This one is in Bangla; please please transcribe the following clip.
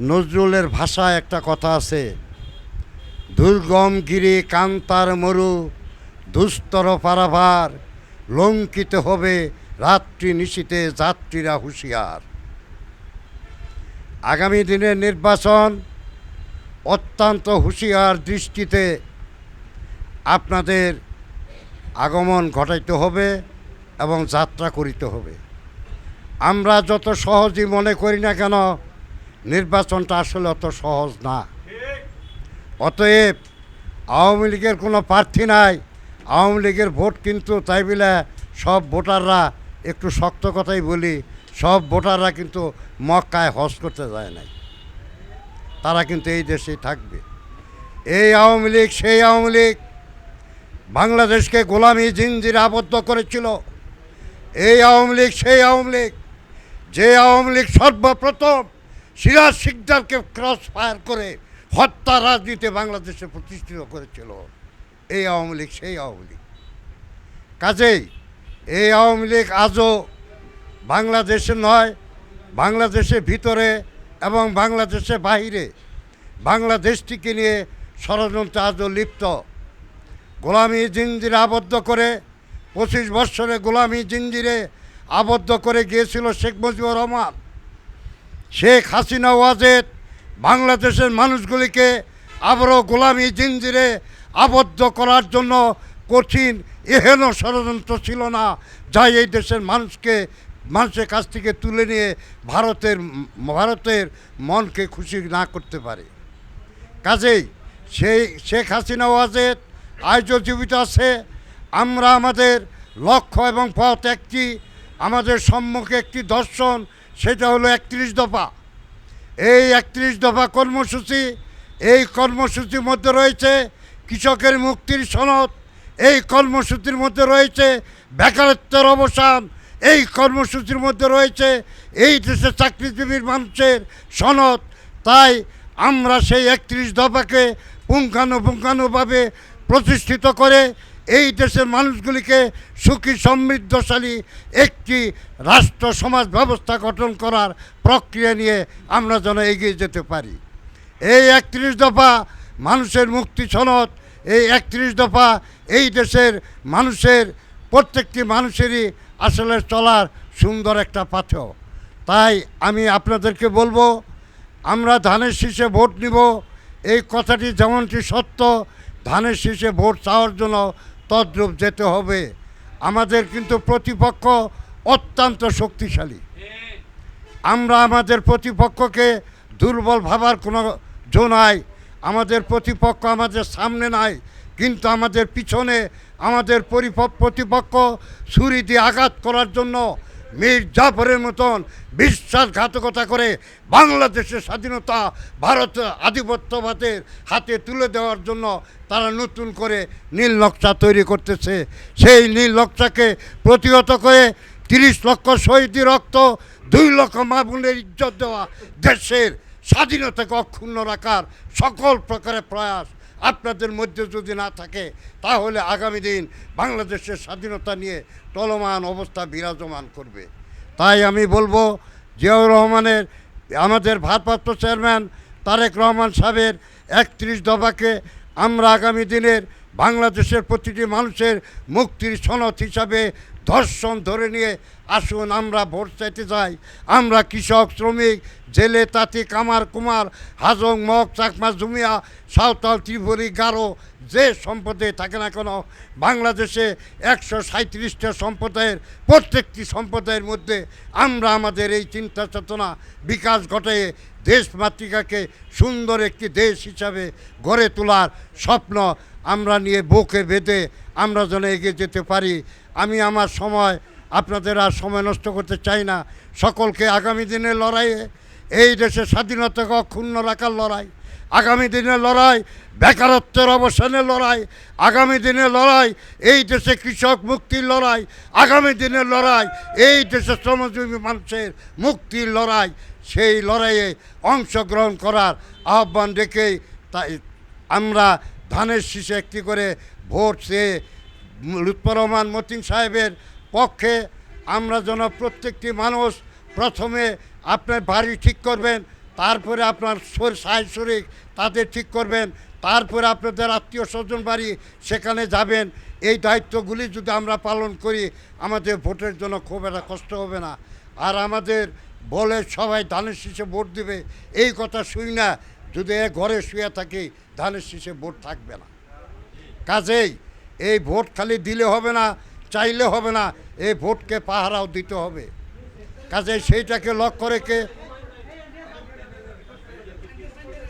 নজরুলের ভাষায় একটা কথা আছে দুর্গম গিরি কান্তার মরু, দুস্তর পারাভার, লঙ্কিত হবে রাত্রি নিশীতে যাত্রীরা হুঁশিয়ার। আগামী দিনের নির্বাচন অত্যন্ত হুঁশিয়ার দৃষ্টিতে আপনাদের আগমন ঘটাইতে হবে এবং যাত্রা করিতে হবে। আমরা যত সহজই মনে করি না কেন নির্বাচনটা আসলে অত সহজ না। অতএব আওয়ামী লীগের কোনো প্রার্থী নাই। আওয়ামী লীগের ভোট কিন্তু তাই বলে সব ভোটাররা একটু শক্ত কথাই বলি, সব ভোটাররা কিন্তু মক্কায় হজ করতে যায় নাই। তারা কিন্তু এই দেশেই থাকবে। এই আওয়ামী লীগ, সেই আওয়ামী লীগ বাংলাদেশকে গোলামি জিঞ্জিরে আবদ্ধ করেছিল। এই আওয়ামী লীগ, সেই আওয়ামী লীগ, যে আওয়ামী লীগ সর্বপ্রথম সিরাজ সিকদারকে ক্রস ফায়ার করে হত্যা রাজনীতি বাংলাদেশে প্রতিষ্ঠিত করেছিল। এই আওয়ামী লীগ, সেই আওয়ামী লীগ। কাজেই এই আওয়ামী লীগ আজও বাংলাদেশে নয়, বাংলাদেশের ভিতরে এবং বাংলাদেশের বাহিরে। বাংলাদেশটিকে নিয়ে ষড়যন্ত্র আজও লিপ্ত। গোলামি জিঞ্জিরে আবদ্ধ করে পঁচিশ বৎসরে গোলামি জিঞ্জিরে আবদ্ধ করে গিয়েছিল শেখ মুজিবুর রহমান। শেখ হাসিনা ওয়াজেদ বাংলাদেশের মানুষগুলিকে আবারও গোলামি জিঞ্জিরে আবদ্ধ করার জন্য কঠিন, এহেন ষড়যন্ত্র ছিল না যা এই দেশের মানুষকে, মানুষের কাছ থেকে তুলে নিয়ে ভারতের ভারতের মনকে খুশি না করতে পারে। কাজেই সেই শেখ হাসিনা ওয়াজেদ আজও জীবিত আছে। আমরা আমাদের লক্ষ্য এবং পথ একটি, আমাদের সম্মুখে একটি দর্শন সেটা হলো একত্রিশ দফা। এই একত্রিশ দফা কর্মসূচি, এই কর্মসূচির মধ্যে রয়েছে কৃষকের মুক্তির সনদ, এই কর্মসূচির মধ্যে রয়েছে বেকারত্বের অবসান, এই কর্মসূচির মধ্যে রয়েছে এই দেশের চাকরিজীবীর মানুষের সনদ। তাই আমরা সেই একত্রিশ দফাকে পুঙ্খানুপুঙ্খানুভাবে প্রতিষ্ঠিত করে এই দেশের মানুষগুলিকে সুখী, সমৃদ্ধশালী একটি রাষ্ট্র, সমাজ ব্যবস্থা গঠন করার প্রক্রিয়া নিয়ে আমরা যেন এগিয়ে যেতে পারি। এই একত্রিশ দফা মানুষের মুক্তি সনদ, এই একত্রিশ দফা এই দেশের মানুষের, প্রত্যেকটি মানুষেরই আসলে চলার সুন্দর একটা পাথেয় তাই আমি আপনাদেরকে বলব, আমরা ধানের শীষে ভোট নিব। এই কথাটি যেমনটি সত্য, ধানের শীষে ভোট চাওয়ার জন্য তদ্রূপ যেতে হবে। আমাদের কিন্তু প্রতিপক্ষ অত্যন্ত শক্তিশালী। আমরা আমাদের প্রতিপক্ষকে দুর্বল ভাবার কোনো জো নাই। আমাদের প্রতিপক্ষ আমাদের সামনে নাই। কিন্তু আমাদের পিছনে আমাদের প্রতিপক্ষ ছুরি দিয়ে আঘাত করার জন্য মীর জাফরের মতন বিশ্বাসঘাতকতা করে বাংলাদেশের স্বাধীনতা ভারত আধিপত্যবাদের হাতে তুলে দেওয়ার জন্য তারা নতুন করে নীল নকশা তৈরি করতেছে। সেই নীল নকশাকে প্রতিহত করে তিরিশ লক্ষ শহীদের রক্ত, দুই লক্ষ মামুনের ইজ্জত দেওয়া দেশের স্বাধীনতাকে অক্ষুণ্ণ রাখার সকল প্রকারের প্রয়াস আপনাদের মধ্যে যদি না থাকে, তাহলে আগামী দিন বাংলাদেশের স্বাধীনতা নিয়ে টলমান অবস্থা বিরাজমান করবে। তাই আমি বলব, জিয়াউর রহমানের, আমাদের ভারপ্রাপ্ত চেয়ারম্যান তারেক রহমান সাহেবের একত্রিশ দফাকে আমরা আগামী দিনের বাংলাদেশের প্রতিটি মানুষের মুক্তির সনদ হিসাবে ধর্ষণ ধরে নিয়ে আসুন আমরা ভোট চাইতে যাই। আমরা কৃষক, শ্রমিক, জেলে, তাঁতি, কামার, কুমার, হাজং, মগ, চাকমা, জুমিয়া, সাঁওতাল ত্রিপুরি গারো, যে সম্প্রদায় থাকে না কেন, বাংলাদেশে একশো সাঁত্রিশটা সম্প্রদায়ের প্রত্যেকটি সম্প্রদায়ের মধ্যে আমরা আমাদের এই চিন্তা চেতনা বিকাশ ঘটায় দেশ মাতৃকাকে সুন্দর একটি দেশ হিসাবে গড়ে তোলার স্বপ্ন আমরা নিয়ে বুকে বেঁধে আমরা যেন এগিয়ে যেতে পারি। আমি আমার সময় আপনাদের আর সময় নষ্ট করতে চাই না। সকলকে আগামী দিনের লড়াইয়ে এই দেশের স্বাধীনতাকে অক্ষুণ্ণ রাখার লড়াই, আগামী দিনের লড়াই, বেকারত্বের অবসানের লড়াই, আগামী দিনের লড়াই, এই দেশে কৃষক মুক্তির লড়াই, আগামী দিনের লড়াই, এই দেশের শ্রমজীবী মানুষের মুক্তির লড়াই, সেই লড়াইয়ে অংশগ্রহণ করার আহ্বান রেখেই তাই আমরা ধানের শীষে একটি করে ভোট চেয়ে লুৎফর রহমান মতিন সাহেবের পক্ষে আমরা যেন প্রত্যেকটি মানুষ প্রথমে আপনার বাড়ি ঠিক করবেন, তারপরে আপনার শরীর সাই শরিক তাদের ঠিক করবেন, তারপরে আপনাদের আত্মীয় স্বজন বাড়ি সেখানে যাবেন। এই দায়িত্বগুলি যদি আমরা পালন করি, আমাদের ভোটের জন্য খুব একটা কষ্ট হবে না। আর আমাদের বলে সবাই ধানের শীষে ভোট দিবে, এই কথা শুই না। যদি এ ঘরে শুয়ে থাকি, ধানের শীষে ভোট থাকবে না। কাজেই এই ভোট খালি দিলে হবে না চাইলে হবে না এই ভোটকে পাহারাও দিতে হবে। কাজে সেইটাকে লক্ষ্য রেখে